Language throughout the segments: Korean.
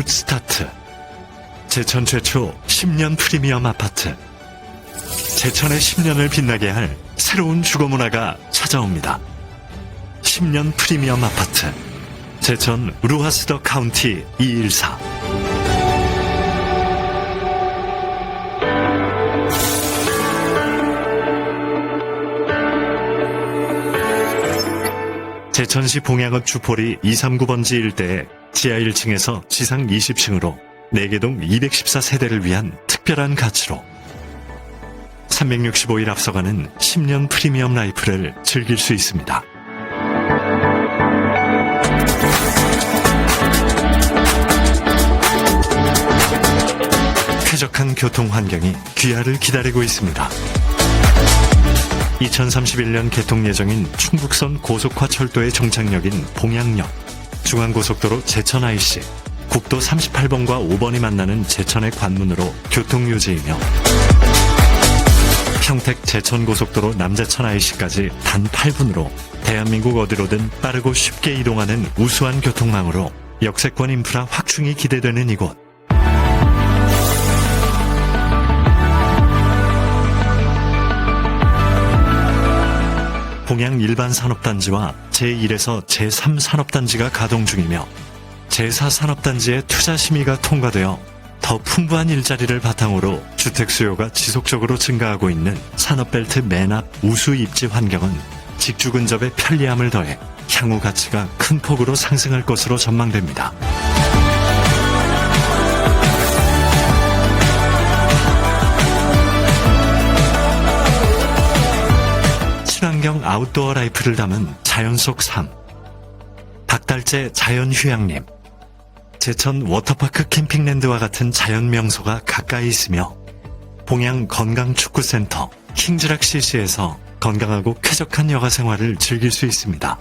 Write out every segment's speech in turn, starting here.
굿스타트. 제천 최초 10년 프리미엄 아파트. 제천의 10년을 빛나게 할 새로운 주거 문화가 찾아옵니다. 10년 프리미엄 아파트. 제천 루하스더 카운티 214. 제천시 봉양읍 주포리 239번지 일대에 지하 1층에서 지상 20층으로 4개동 214세대를 위한 특별한 가치로 365일 앞서가는 10년 프리미엄 라이프를 즐길 수 있습니다. 쾌적한 교통 환경이 귀하를 기다리고 있습니다. 2031년 개통 예정인 충북선 고속화 철도의 정착역인 봉양역, 중앙고속도로 제천 IC, 국도 38번과 5번이 만나는 제천의 관문으로 교통요지이며 평택 제천고속도로 남제천 IC까지 단 8분으로 대한민국 어디로든 빠르고 쉽게 이동하는 우수한 교통망으로 역세권 인프라 확충이 기대되는 이곳. 봉양 일반 산업단지와 제1에서 제3 산업단지가 가동 중이며 제4 산업단지의 투자 심의가 통과되어 더 풍부한 일자리를 바탕으로 주택 수요가 지속적으로 증가하고 있는 산업벨트 맨 앞 우수 입지 환경은 직주 근접의 편리함을 더해 향후 가치가 큰 폭으로 상승할 것으로 전망됩니다. 친환경 아웃도어 라이프를 담은 자연 속 삶. 박달재 자연휴양림. 제천 워터파크 캠핑랜드와 같은 자연 명소가 가까이 있으며 봉양 건강축구센터 킹즈락 CC에서 건강하고 쾌적한 여가 생활을 즐길 수 있습니다.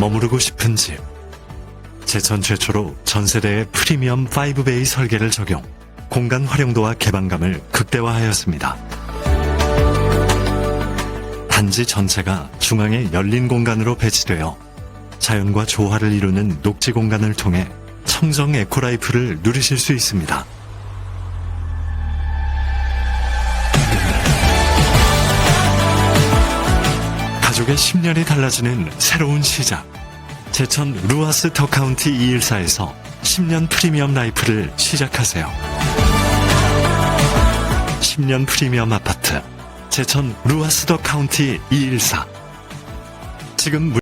머무르고 싶은 집. 제천 최초로 전 세대의 프리미엄 5베이 설계를 적용, 공간 활용도와 개방감을 극대화하였습니다. 단지 전체가 중앙에 열린 공간으로 배치되어 자연과 조화를 이루는 녹지 공간을 통해 청정 에코라이프를 누리실 수 있습니다. 가족의 10년이 달라지는 새로운 시작. 제천 루아스 더 카운티 214에서 10년 프리미엄 라이프를 시작하세요. 10년 프리미엄 아파트. 제천 루아스 더 카운티 214. 지금